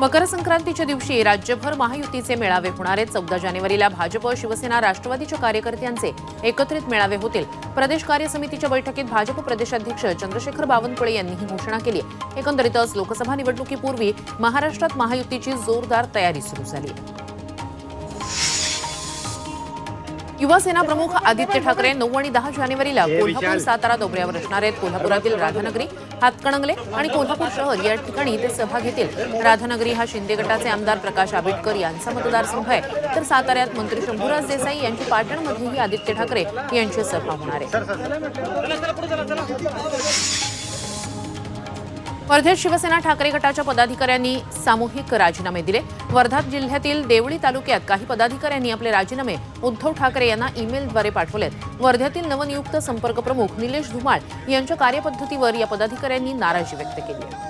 मकर संक्रांतीच्या दिवशी राज्यभर महायुतीचे मेळावे होणार आहेत. चौदा जानेवारीला भाजप शिवसेना राष्ट्रवादीच्या कार्यकर्त्यांचे एकत्रित मेळावे होतील. प्रदेश कार्य समितीच्या बैठकीत भाजप प्रदेशाध्यक्ष चंद्रशेखर बावनकुळे यांनी ही घोषणा केली. एकंदरीतच लोकसभा निवडणुकीपूर्वी महाराष्ट्रात महायुतीची जोरदार तयारी सुरू झाली. आहे युवासेना प्रमुख आदित्य ठाकरे नऊ आणि दहा जानेवारीला कोल्हापूर सातारा दौऱ्यावर असणार आहेत. कोल्हापुरातील राधानगरी हातकणंगले आणि कोल्हापूर शहर या ठिकाणी ते सभा घेतील. राधानगरी हा शिंदे गटाचे आमदार प्रकाश आंबेडकर यांचा मतदारसंघ आहे. तर साताऱ्यात मंत्री शंभूराज देसाई यांची पाटणमध्येही आदित्य ठाकरे यांची सभा होणार आहे. वर्धेत शिवसेना ठाकरे गटाच्या पदाधिकाऱ्यांनी सामूहिक राजीनामे दिले. वर्धा जिल्ह्यातील देवळी तालुक्यात काही पदाधिकाऱ्यांनी आपले राजीनामे उद्धव ठाकरे यांना ईमेलद्वारे पाठवलेत. वर्ध्यातील नवनियुक्त संपर्क प्रमुख निलेश धुमाळ यांच्या कार्यपद्धतीवर या पदाधिकाऱ्यांनी नाराजी व्यक्त केली आहे.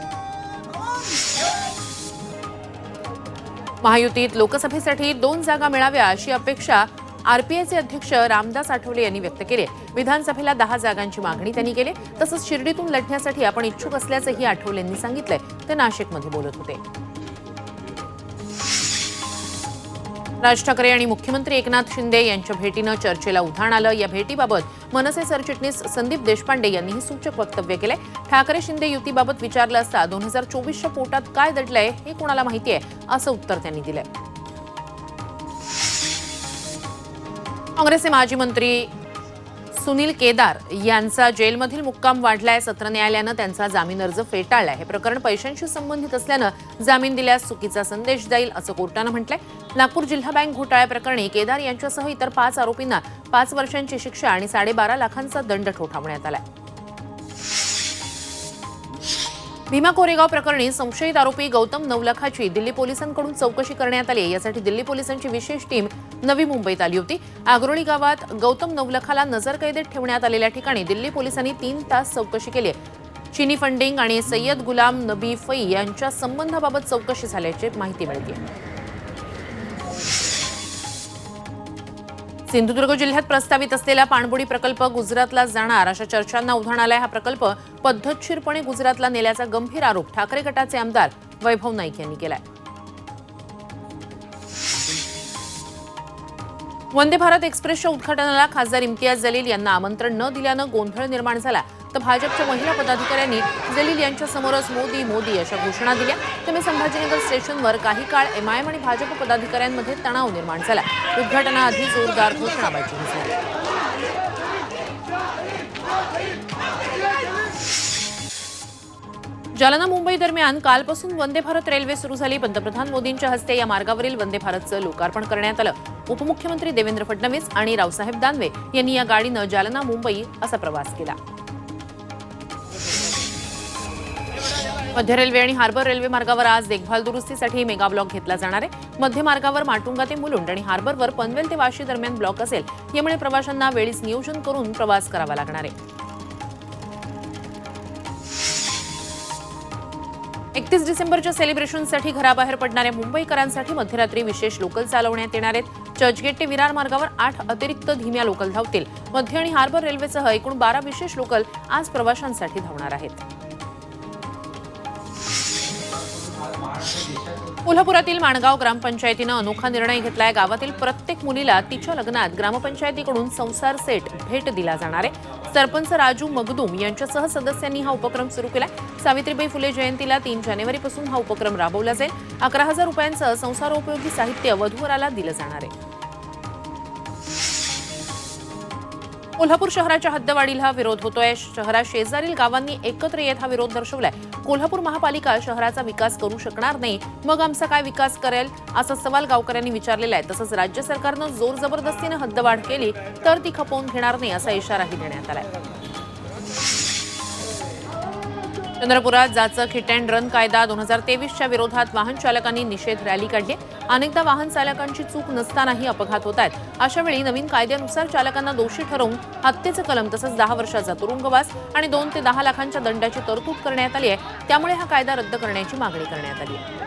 महायुतीत लोकसभेसाठी दोन जागा मिळाव्या अशी अपेक्षा आरपीआयचे अध्यक्ष रामदास आठवले यांनी व्यक्त केले. विधानसभेला दहा जागांची मागणी त्यांनी केली. तसंच शिर्डीतून लढण्यासाठी आपण इच्छुक असल्याचंही आठवले यांनी सांगितलंय. ते नाशिकमध्ये बोलत होते. राज ठाकरे आणि मुख्यमंत्री एकनाथ शिंदे यांच्या भेटीनं चर्चेला उधाण आलं. या भेटीबाबत मनसे सरचिटणीस संदीप देशपांडे यांनीही सूचक वक्तव्य केलंय. ठाकरे शिंदे युतीबाबत विचारलं असता दोन हजार चोवीसच्या पोटात काय दडलंय हे कोणाला माहिती आहे असं उत्तर त्यांनी दिलंय. काँग्रेसचे माजी मंत्री सुनील केदार यांचा जेलमधील मुक्काम वाढलाय. सत्र न्यायालयानं त्यांचा जामीन अर्ज फेटाळलाय. हे प्रकरण पैशांशी संबंधित असल्यानं जामीन दिल्यास चुकीचा संदेश जाईल असं कोर्टानं म्हटलंय. नागपूर जिल्हा बँक घोटाळ्याप्रकरणी केदार यांच्यासह इतर पाच आरोपींना पाच वर्षांची शिक्षा आणि साडेबारा लाखांचा दंड ठोठावण्यात आलाय. भीमा कोरेगाव प्रकरणी संशयित आरोपी गौतम नवलखाची दिल्ली पोलिसांकडून चौकशी करण्यात आली यासाठी दिल्ली पोलिसांची विशेष टीम नवी मुंबईत आली होती. आगरोळी गावात गौतम नवलखाला नजरकैदेत ठेवण्यात आलेल्या ठिकाणी दिल्ली पोलिसांनी तीन तास चौकशी केली चिनी फंडिंग आणि सय्यद गुलाम नबी फई यांच्या संबंधाबाबत चौकशी झाल्याची माहिती मिळते सिंधुदुर्ग जिल्ह्यात प्रस्तावित असलेला पाणबुडी प्रकल्प गुजरातला जाणार अशा चर्चांना उधाण आलाय. हा प्रकल्प पद्धतशीरपणे गुजरातला नेल्याचा गंभीर आरोप ठाकरे गटाचे आमदार वैभव नाईक यांनी केलाय. वंदे भारत एक्सप्रेसच्या उद्घाटनाला खासदार इम्तियाज जलील यांना आमंत्रण न दिल्यानं गोंधळ निर्माण झाला. तर भाजपच्या महिला पदाधिकाऱ्यांनी जलील यांच्या समोरच मोदी मोदी अशा घोषणा दिल्या. त्यामुळे संभाजीनगर स्टेशनवर काही काळ एमआयएम आणि भाजप पदाधिकाऱ्यांमध्ये तणाव निर्माण झाला. उद्घाटनाआधी जोरदार घोषणाबाजी झाली. जालना मुंबई दरम्यान कालपासून वंदे भारत रेल्वे सुरू झाली. पंतप्रधान मोदींच्या हस्ते या मार्गावरील वंदे भारतचं लोकार्पण करण्यात आलं. उपमुख्यमंत्री देवेंद्र फडणवीस आणि रावसाहेब दानवे यांनी या गाडीनं जालना मुंबई असा प्रवास केला. मध्य रेल्वे आणि हार्बर रेल्वे मार्गावर आज देखभाल दुरुस्तीसाठी मेगा ब्लॉक घेतला जाणार आहे. मध्य मार्गावर माटुंगा ते मुलुंड आणि हार्बरवर पनवेल ते वाशी दरम्यान ब्लॉक असेल यामुळे प्रवाशांना वेळीच नियोजन करून प्रवास करावा लागणार आहे. एकतीस डिसेंबरच्या सेलिब्रेशनसाठी घराबाहेर पडणाऱ्या मुंबईकरांसाठी मध्यरात्री विशेष लोकल चालवण्यात येणार आहेत. चर्चगेट ते विरार मार्गावर आठ अतिरिक्त धीम्या लोकल धावतील. मध्य आणि हार्बर रेल्वेसह एकूण बारा विशेष लोकल आज प्रवाशांसाठी धावणार आहेत. कोल्हापुरातील माणगाव ग्रामपंचायतीनं अनोखा निर्णय घेतलाय. गावातील प्रत्येक मुलीला तिच्या लग्नात ग्रामपंचायतीकडून संसार सेट भेट दिला जाणार आहे. सरपंच राजू मगदूम यांच्यासह सदस्यांनी हा उपक्रम सुरू केलाय. सावित्रीबाई फुले जयंतीला तीन जानेवारीपासून हा उपक्रम राबवला जाईल. अकरा हजार रुपयांचं संसारोपयोगी साहित्य वधूवराला दिलं जाणार आहे. कोल्हापूर शहराच्या हद्दवाढीला विरोध होतोय. शहरा शेजारील गावांनी एकत्र येत हा विरोध दर्शवलाय. कोल्हापूर महापालिका शहराचा विकास करू शकणार नाही. मग आमचा काय विकास करेल? असा सवाल गावकऱ्यांनी विचारलेला आहे. तसंच राज्य सरकारनं जोर जबरदस्तीनं हद्दवाढ केली तर ती खपवून घेणार नाही असा इशाराही देण्यात आलाय. चंद्रपुरात जाचक हिट अँड रन कायदा दोन हजार तेवीसच्या विरोधात वाहन चालकांनी निषेध रॅली काढली. अनेकदा वाहन चालकांची चूक नसतानाही अपघात होत आहेत. अशावेळी नवीन कायद्यानुसार चालकांना दोषी ठरवून हत्येचं कलम तसंच दहा वर्षाचा तुरुंगवास आणि दोन ते दहा लाखांच्या दंडाची तरतूद करण्यात आली आहे. त्यामुळे हा कायदा रद्द करण्याची मागणी करण्यात आली आहे.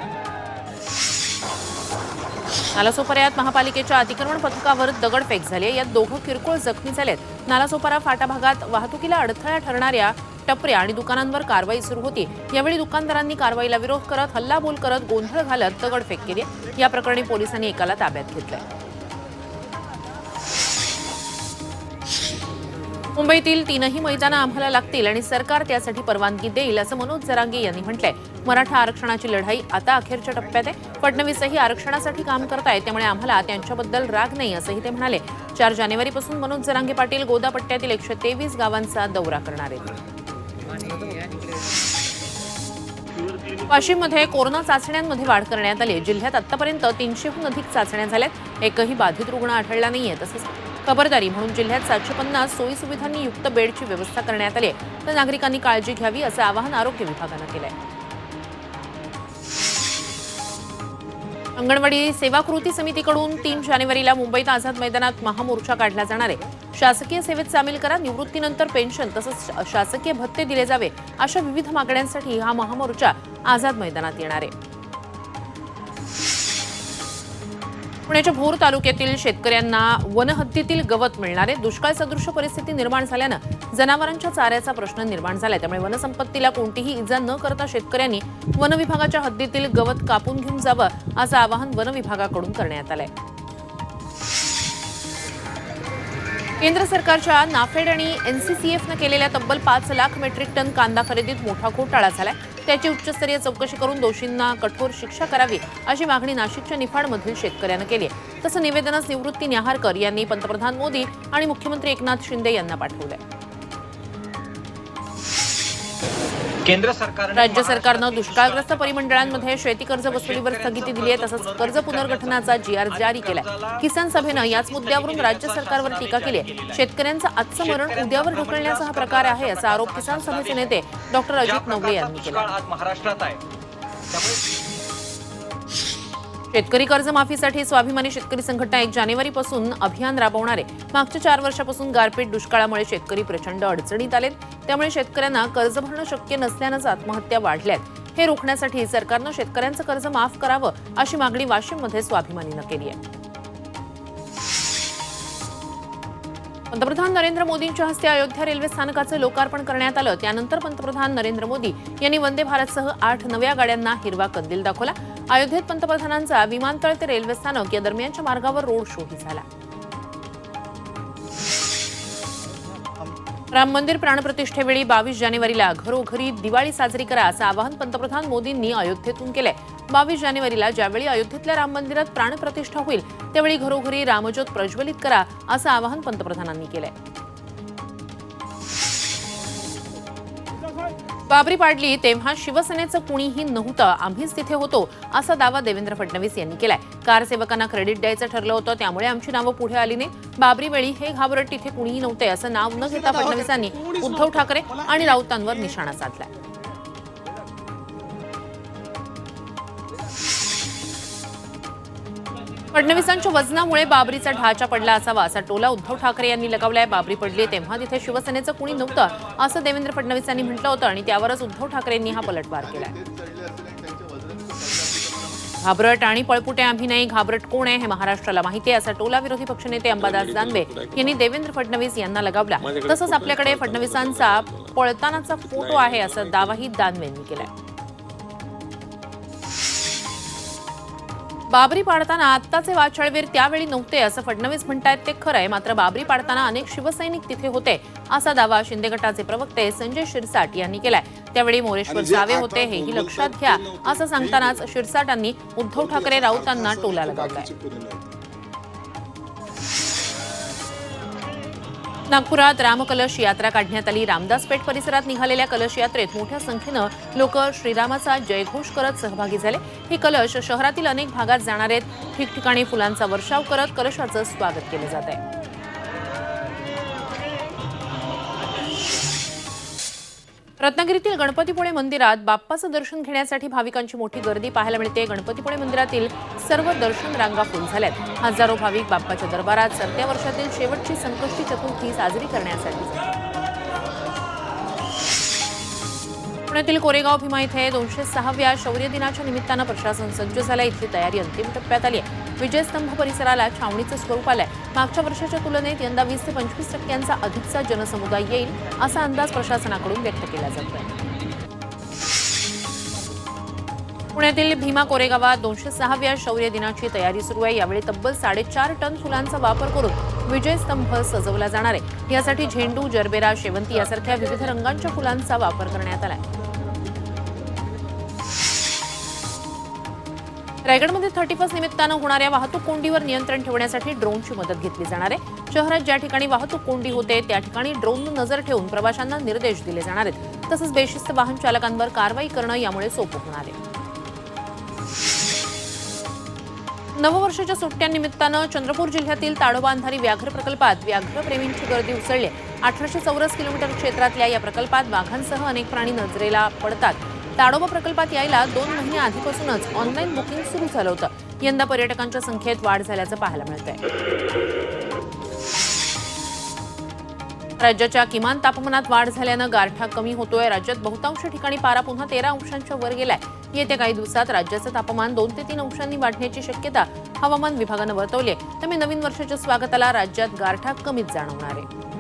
नालासोपाऱ्यात महापालिकेच्या अतिक्रमण पथकावर दगडफेक झाली आहे. यात दोघं किरकोळ जखमी झालेत. नालासोपारा फाटा भागात वाहतुकीला अडथळा ठरणाऱ्या टपऱ्या आणि दुकानांवर कारवाई सुरू होती. यावेळी दुकानदारांनी कारवाईला विरोध करत हल्लाबोल करत गोंधळ घालत दगडफेक केली. या प्रकरणी पोलिसांनी एकाला ताब्यात घेतलं मुंबईतील तीनही मैदानं आम्हाला लागतील आणि सरकार त्यासाठी परवानगी देईल असं मनोज जरांगे यांनी म्हटलंय. मराठा आरक्षणाची लढाई आता अखेरच्या टप्प्यात आहे. फडणवीसही आरक्षणासाठी काम करतायत त्यामुळे आम्हाला त्यांच्याबद्दल राग नाही असंही ते म्हणाले. चार जानेवारीपासून मनोज जरांगे पाटील गोदापट्ट्यातील एकशे तेवीस गावांचा दौरा करणार आहेत. वाशिममध्ये कोरोना चाचण्यांमध्ये वाढ करण्यात आली. आहे. जिल्ह्यात आतापर्यंत तीनशेहून अधिक चाचण्या झाल्यात. एकही बाधित रुग्ण आढळला नाहीये तसंच खबरदारी म्हणून जिल्ह्यात सातशे पन्नास सोयी सुविधांनी युक्त बेडची व्यवस्था करण्यात आली आहे. तर नागरिकांनी काळजी घ्यावी असं आवाहन आरोग्य विभागानं केलं आहे अंगणवाडी सेवा कृती समितीकडून तीन जानेवारीला मुंबईत आझाद मैदानात महामोर्चा काढला जाणार आहे. शासकीय सेवेत सामील करा निवृत्तीनंतर पेन्शन तसंच शासकीय भत्ते दिले जावे अशा विविध मागण्यांसाठी हा महामोर्चा आझाद मैदानात येणार आहे. पुण्याच्या भोर तालुक्यातील शेतकऱ्यांना वनहद्दीतील गवत मिळणारे दुष्काळ सदृश परिस्थिती निर्माण झाल्यानं जनावरांच्या चाऱ्याचा प्रश्न निर्माण झालाय. त्यामुळे वनसंपत्तीला कोणतीही इजा न करता शेतकऱ्यांनी वनविभागाच्या हद्दीतील गवत कापून घेऊन जावं असं आवाहन वनविभागाकडून करण्यात आलंय. केंद्र सरकारच्या नाफेड आणि एनसीसीएफनं केलेल्या तब्बल पाच लाख मेट्रिक टन कांदा खरेदीत मोठा घोटाळा झालाय. त्याची उच्चस्तरीय चौकशी करून दोषींना कठोर शिक्षा करावी अशी मागणी नाशिकच्या निफाडमधील शेतकऱ्यानं केली आहे. तसं निवेदनच निवृत्ती न्याहारकर यांनी पंतप्रधान मोदी आणि मुख्यमंत्री एकनाथ शिंदे यांना पाठवलंय. केंद्र सरकारने राज्य सरकारनं दुष्काळग्रस्त परिमंडळांमध्ये शेती कर्ज वसुलीवर स्थगिती दिली आहे तसंच कर्ज पुनर्गठनाचा जी आर जारी केलाय किसान सभेनं याच मुद्द्यावरून राज्य सरकारवर टीका केली आहे. शेतकऱ्यांचं आजचं मरण उद्यावर ढकलण्याचा हा प्रकार आहे असा आरोप किसान सभेचे नेते डॉक्टर अजित नवले यांनी केला. महाराष्ट्रात आहे शेतकरी कर्जमाफीसाठी स्वाभिमानी शेतकरी संघटना एक जानेवारीपासून अभियान राबवणार आहे. मागच्या चार वर्षापासून गारपीट दुष्काळामुळे शेतकरी प्रचंड अडचणीत आलेत. त्यामुळे शेतकऱ्यांना कर्ज भरणं शक्य नसल्यानंच आत्महत्या वाढल्यात. हे रोखण्यासाठी सरकारनं शेतकऱ्यांचं कर्ज माफ करावं अशी मागणी वाशिममध्ये स्वाभिमानीनं केली आहे. पंतप्रधान नरेंद्र मोदींच्या हस्ते अयोध्या रेल्वे स्थानकाचं लोकार्पण करण्यात आलं. त्यानंतर पंतप्रधान नरेंद्र मोदी यांनी वंदे भारतसह आठ नव्या गाड्यांना हिरवा कंदील दाखवला. अयोध्येत पंतप्रधानांचा विमानतळ ते रेल्वे स्थानक या दरम्यानच्या मार्गावर रोड शोही झाला. राम मंदिर प्राणप्रतिष्ठेवेळी बावीस जानेवारीला घरोघरी दिवाळी साजरी करा असं आवाहन पंतप्रधान मोदींनी अयोध्येतून केलंय. बावीस जानेवारीला ज्यावेळी अयोध्येतल्या राम मंदिरात प्राणप्रतिष्ठा होईल त्यावेळी घरोघरी रामज्योत प्रज्वलित करा असं आवाहन पंतप्रधानांनी केलंय. बाबरी पाडली तेव्हा शिवसेनेचं कुणीही नव्हतं. आम्हीच तिथे होतो असा दावा देवेंद्र फडणवीस यांनी केलाय. कारसेवकांना क्रेडिट द्यायचं ठरलं होतं त्यामुळे आमची नावं पुढे आली नाही बाबरी वेळी हे घाबरट तिथे कुणीही नव्हते असं नाव न घेता फडणवीसांनी उद्धव ठाकरे आणि राऊतांवर निशाणा साधलाय. फडणवीसांच्या वजनामुळे बाबरीचा ढाचा पडला असावा असा टोला उद्धव ठाकरे यांनी लगावलाय. बाबरी पडली तेव्हा तिथे शिवसेनेचं कुणी नव्हतं असं देवेंद्र फडणवीस यांनी म्हटलं होतं आणि त्यावरच उद्धव ठाकरेंनी हा पलटवार केलाय. घाबरट आणि पळपुटे आम्ही नाही घाबरट कोण आहे हे महाराष्ट्राला माहिती आहे. असा टोला विरोधी पक्षनेते अंबादास दानवे यांनी देवेंद्र फडणवीस यांना लगावला. तसंच आपल्याकडे फडणवीसांचा पळतानाचा फोटो आहे असा दावाही दानवे यांनी केलाय. बाबरी पाडताना आत्ताचे वाचाळवीर त्यावेळी नव्हते असं फडणवीस म्हणतायत ते खरं आहे. मात्र बाबरी पाडताना अनेक शिवसैनिक तिथे होते असा दावा शिंदे गटाचे प्रवक्ते संजय शिरसाट यांनी केलाय. त्यावेळी मोरेश्वर जावे होते हेही लक्षात घ्या असं सांगतानाच शिरसाटांनी उद्धव ठाकरे राऊतांना टोला लगावलाय नागपुरात रामकलश यात्रा काढण्यात आली. रामदास पेठ परिसरात निघालेल्या कलश यात्रेत मोठ्या संख्येनं लोक श्रीरामाचा जयघोष करत सहभागी झाले. हे कलश शहरातील अनेक भागात जाणार आहेत. ठिकठिकाणी फुलांचा वर्षाव करत कलशाचं स्वागत केलं जात आहे. रत्नागिरीतील गणपतीपुळे मंदिरात बाप्पाचं दर्शन घेण्यासाठी भाविकांची मोठी गर्दी पाहायला मिळते. गणपतीपुळे मंदिरातील सर्व दर्शन रांगा फुल झाल्यात. हजारो भाविक बाप्पाच्या दरबारात सरत्या वर्षातील शेवटची संकष्टी चतुर्थी साजरी करण्यासाठी पुण्यातील कोरेगाव भीमा इथे दोनशे सहाव्या शौर्य दिनाच्या निमित्तानं प्रशासन सज्ज झालं इथली तयारी अंतिम टप्प्यात आली आहे. विजयस्तंभ परिसराला छावणीचं स्वरूप आलंय. मागच्या वर्षाच्या तुलनेत यंदा वीस ते पंचवीस टक्क्यांचा अधिकचा जनसमुदाय येईल असा अंदाज प्रशासनाकडून व्यक्त केला जातोय. पुण्यातील भीमा कोरेगावात दोनशे सहाव्या शौर्य दिनाची तयारी सुरू आहे. यावेळी तब्बल साडेचार टन फुलांचा वापर करून विजयस्तंभ सजवला जाणार आहे. यासाठी झेंडू जरबेरा शेवंती यासारख्या विविध रंगांच्या फुलांचा वापर करण्यात आलाय. रायगडमध्ये थर्टी फर्स्ट निमित्तानं होणाऱ्या वाहतूक कोंडीवर नियंत्रण ठेवण्यासाठी ड्रोनची मदत घेतली जाणार आहे. शहरात ज्या ठिकाणी वाहतूक कोंडी होते त्या ठिकाणी ड्रोन नजर ठेवून प्रवाशांना निर्देश दिले जाणार आहेत. तसंच बेशिस्त वाहन चालकांवर कारवाई करणं यामुळे सोपं होणार आहे. नववर्षाच्या सुट्ट्यांनिमित्तानं चंद्रपूर जिल्ह्यातील ताडोबा अंधारी व्याघ्र प्रकल्पात व्याघ्रप्रेमींची गर्दी उसळली अठराशे चौरस किलोमीटर क्षेत्रातल्या या प्रकल्पात वाघांसह अनेक प्राणी नजरेला पडतात. ताडोबा प्रकल्पात यायला दोन महिने आधीपासूनच ऑनलाईन बुकिंग सुरू झालं होतं. यंदा पर्यटकांच्या संख्येत वाढ झाल्याचं पाहायला मिळतंय. राज्याच्या किमान तापमानात वाढ झाल्यानं गारठा कमी होतोय. राज्यात बहुतांश ठिकाणी पारा पुन्हा तेरा अंशांच्या वर गेलाय. येत्या काही दिवसात राज्याचं तापमान दोन ते तीन अंशांनी वाढण्याची शक्यता हवामान विभागानं वर्तवली आहे त्यामुळे नवीन वर्षाच्या स्वागताला राज्यात गारठा कमीच जाणवणार आहे.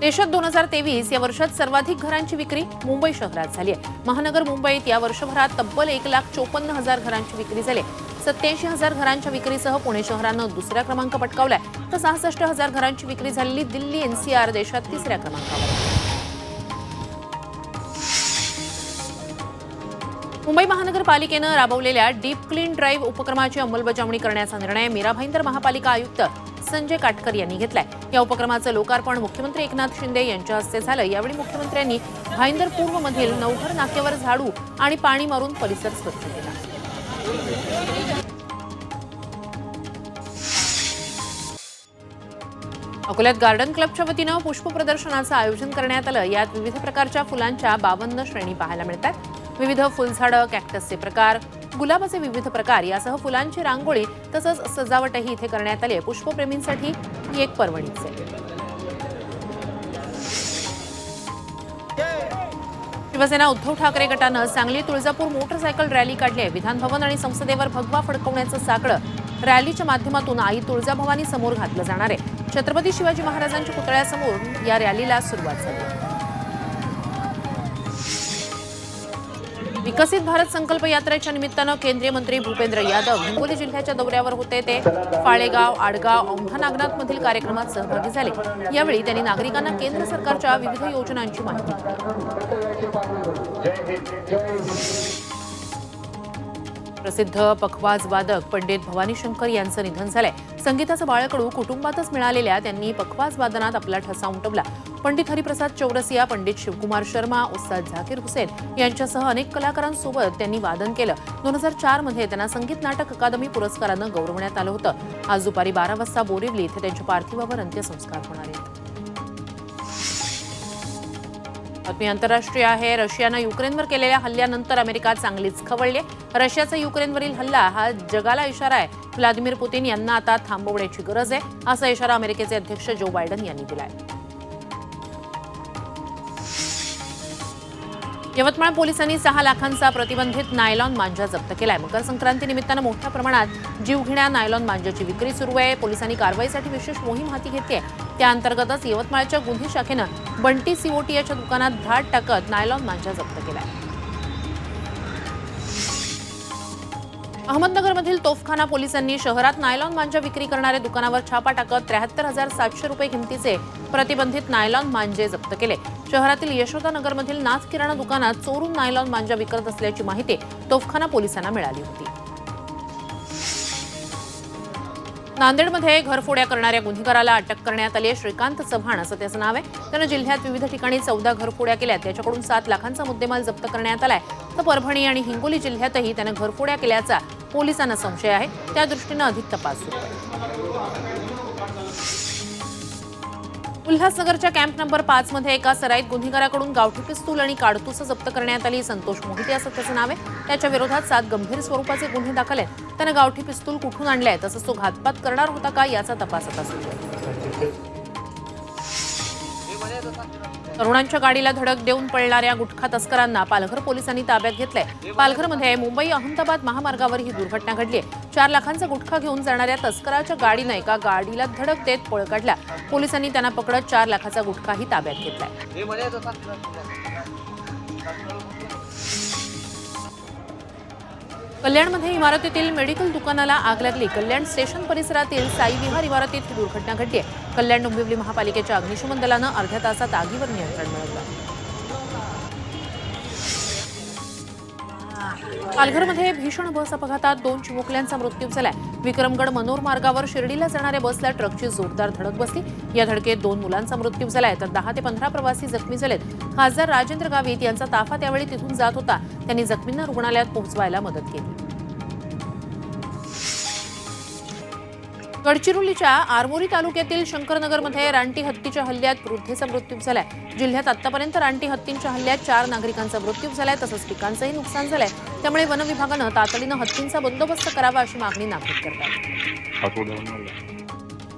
देशात दोन हजार तेवीस या वर्षात सर्वाधिक घरांची विक्री मुंबई शहरात झाली आहे. महानगर मुंबईत या वर्षभरात तब्बल एक लाख चोपन्न हजार घरांची विक्री झाली सत्याऐंशी हजार घरांच्या विक्रीसह पुणे शहरानं दुसरा क्रमांक पटकावलाय. तर सहासष्ट हजार घरांची विक्री झालेली दिल्ली एनसीआर देशात तिसऱ्या क्रमांकावर मुंबई महानगरपालिकेनं राबवलेल्या डीप क्लीन ड्राईव्ह उपक्रमाची अंमलबजावणी करण्याचा निर्णय मीरा भाईंदर महापालिका आयुक्त संजय काटकर यांनी घेतलाय. या उपक्रमाचं लोकार्पण मुख्यमंत्री एकनाथ शिंदे यांच्या हस्ते झालं. यावेळी मुख्यमंत्र्यांनी भाईंदर पूर्वमधील नवघर नाक्यावर झाडू आणि पाणी मारून परिसर स्वच्छ केला. अकोल्यात गार्डन क्लबच्या वतीनं पुष्प प्रदर्शनाचं आयोजन करण्यात आलं. यात विविध प्रकारच्या फुलांच्या बावन्न श्रेणी पाहायला मिळतात. विविध फुलझाडं कॅक्टसचे प्रकार गुलाबाचे विविध प्रकार यासह फुलांची रांगोळी तसंच सजावटही इथे करण्यात आली आहे. पुष्पप्रेमींसाठी ही एक पर्वणीच. आहे शिवसेना उद्धव ठाकरे गटानं सांगली तुळजापूर मोटरसायकल रॅली काढली आहे. विधानभवन आणि संसदेवर भगवा फडकवण्याचं साकडं रॅलीच्या माध्यमातून आई तुळजाभवानी समोर घातलं जाणार आहे. छत्रपती शिवाजी महाराजांच्या पुतळ्यासमोर या रॅलीला सुरुवात झाली विकसित भारत संकल्प यात्रेच्या निमित्तानं केंद्रीय मंत्री भूपेंद्र यादव हिंगोली जिल्ह्याच्या दौऱ्यावर होते. ते फाळेगाव आडगाव औंढा नागनाथमधील कार्यक्रमात सहभागी झाले. यावेळी त्यांनी नागरिकांना केंद्र सरकारच्या विविध योजनांची माहिती दिली. प्रसिद्ध पखवाज वादक पंडित भवानी शंकर यांचं निधन झालंय. संगीताचं बाळकडू कुटुंबातच मिळालेल्या त्यांनी पखवाज वादनात आपला ठसा उमटवला. पंडित हरिप्रसाद चौरसिया पंडित शिवकुमार शर्मा उस्ताद झाकीर हुसेन यांच्यासह अनेक कलाकारांसोबत त्यांनी वादन केलं. दोन हजार चारमध्ये त्यांना संगीत नाटक अकादमी पुरस्कारानं गौरवण्यात आलं होतं. आज दुपारी बारा वाजता बोरिवली इथे त्यांच्या पार्थिवावर अंत्यसंस्कार होणार आहेत. बातमी आंतरराष्ट्रीय आहे. रशियानं युक्रेनवर केलेल्या हल्ल्यानंतर अमेरिका चांगलीच खवळली. रशियाचा युक्रेनवरील हल्ला हा जगाला इशारा आहे. व्लादिमीर पुतीन यांना आता थांबवण्याची गरज आहे असा इशारा अमेरिकेचे अध्यक्ष जो बायडन यांनी दिलाय. यवतमाळ पोलिसांनी सहा लाखांचा प्रतिबंधित नायलॉन मांजा जप्त केलाय. मकर संक्रांती निमित्तानं मोठ्या प्रमाणात जीवघेण्या नायलॉन मांजाची विक्री सुरू आहे. पोलिसांनी कारवाईसाठी विशेष मोहीम हाती घेतली आहे. त्या अंतर्गतच यवतमाळच्या गुन्हे शाखेनं बंटी सीओटी याच्या दुकानात धाड टाकत नायलॉन मांजा जप्त केलाय. अहमदनगरमधील तोफखाना पोलिसांनी शहरात नायलॉन मांजा विक्री करणाऱ्या दुकानावर छापा टाकत त्र्याहत्तर हजार सातशे रुपये किमतीचे प्रतिबंधित नायलॉन मांजे जप्त केले. शहरातील यशोदानगरमधील नाच किराणा दुकानात चोरून नायलॉन मांजा विकत असल्याची माहिती तोफखाना पोलिसांना मिळाली होती. नांदेडमध्ये घरफोड्या करणाऱ्या गुन्हेगाराला अटक करण्यात आली आहे. श्रीकांत चव्हाण असं त्याचं नाव आहे. त्यानं जिल्ह्यात विविध ठिकाणी चौदा घरफोड्या केल्या त्याच्याकडून सात लाखांचा मुद्देमाल जप्त करण्यात आलाय. तर परभणी आणि हिंगोली जिल्ह्यातही त्यानं घरफोड्या केल्याचा पोलिसांना संशय आहे. त्या दृष्टीनं अधिक तपास सुरू आहे. उल्हासनगरच्या कॅम्प नंबर पाच मध्ये एका सराईत गुन्हेगाराकडून गावठी पिस्तूल आणि काडतुसं जप्त करण्यात आली. संतोष मोहिते असं त्याचं नाव आहे. त्याच्या विरोधात सात गंभीर स्वरूपाचे गुन्हे दाखल आहेत. त्यानं गावठी पिस्तूल कुठून आणलाय? तसंच तो घातपात करणार होता का? याचा तपास आता सुरू आहे तरुणांच्या गाडीला धडक देऊन पळणाऱ्या गुटखा तस्करांना पालघर पोलिसांनी ताब्यात घेतलंय. पालघरमध्ये मुंबई अहमदाबाद महामार्गावर ही दुर्घटना घडली आहे चार लाखांचा गुटखा घेऊन जाणाऱ्या तस्कराच्या गाडीनं एका गाडीला धडक देत पळ काढला. पोलिसांनी त्यांना पकडत चार लाखाचा गुटखाही ताब्यात घेतलाय. कल्याणमध्ये इमारतीतील मेडिकल दुकानाला आग लागली. कल्याण स्टेशन परिसरातील साई विहार इमारतीत ही दुर्घटना घडली आहे. कल्याण डोंबिवली महापालिकेच्या अग्निशमन दलानं अर्ध्या तासात आगीवर नियंत्रण मिळवलं. पालघरमध्ये भीषण बस अपघातात दोन चिमुकल्यांचा मृत्यू झालाय. विक्रमगड मनोर मार्गावर शिर्डीला जाणाऱ्या बसला ट्रकची जोरदार धडक बसली. या धडकेत दोन मुलांचा मृत्यू झालाय. तर दहा ते पंधरा प्रवासी जखमी झालेत. खासदार राजेंद्र गावित यांचा ताफा त्यावेळी तिथून जात होता. त्यांनी जखमींना रुग्णालयात पोहोचवायला मदत केली. गडचिरोलीच्या आरमोरी तालुक्यातील शंकरनगरमध्ये रानटी हत्तीच्या हल्ल्यात वृद्धेचा मृत्यू झालाय. जिल्ह्यात आतापर्यंत रानटी हत्तींच्या हल्ल्यात चार नागरिकांचा मृत्यू झालाय तसंच पिकांचंही नुकसान झालंय. त्यामुळे वन विभागानं तातडीनं हत्तींचा बंदोबस्त करावा अशी मागणी नागरिक करतात.